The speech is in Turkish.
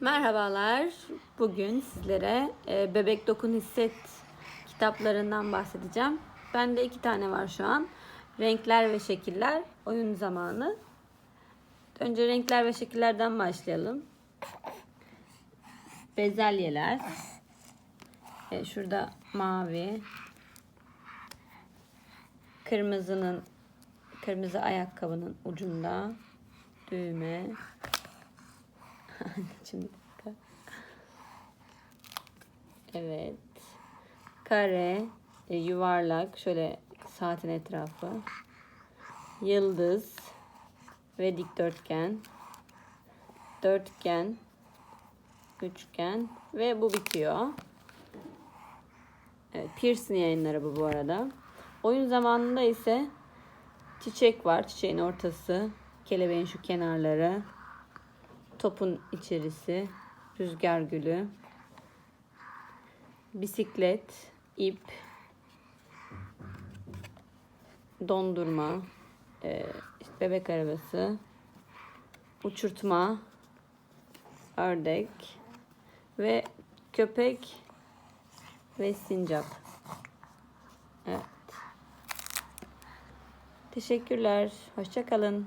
Merhabalar. Bugün sizlere e, Bebek Dokun Hisset kitaplarından bahsedeceğim. Bende iki tane var şu an. Renkler ve Şekiller oyun zamanı. Önce renkler ve şekillerden başlayalım. Bezelyeler. E, şurada mavi. Kırmızının kırmızı ayakkabının ucunda düğme. Anneciğim bir dakika. Evet. Kare, e, yuvarlak, şöyle saatin etrafı. Yıldız ve dikdörtgen. Dörtgen, üçgen ve bu bitiyor. Evet, Pearson yayınları bu bu arada. Oyun zamanında ise çiçek var. Çiçeğin ortası, kelebeğin şu kenarları, topun içerisi, rüzgar gülü, bisiklet, ip, dondurma, e, işte bebek arabası, uçurtma, ördek ve köpek ve sincap. Evet. Teşekkürler. Hoşça kalın.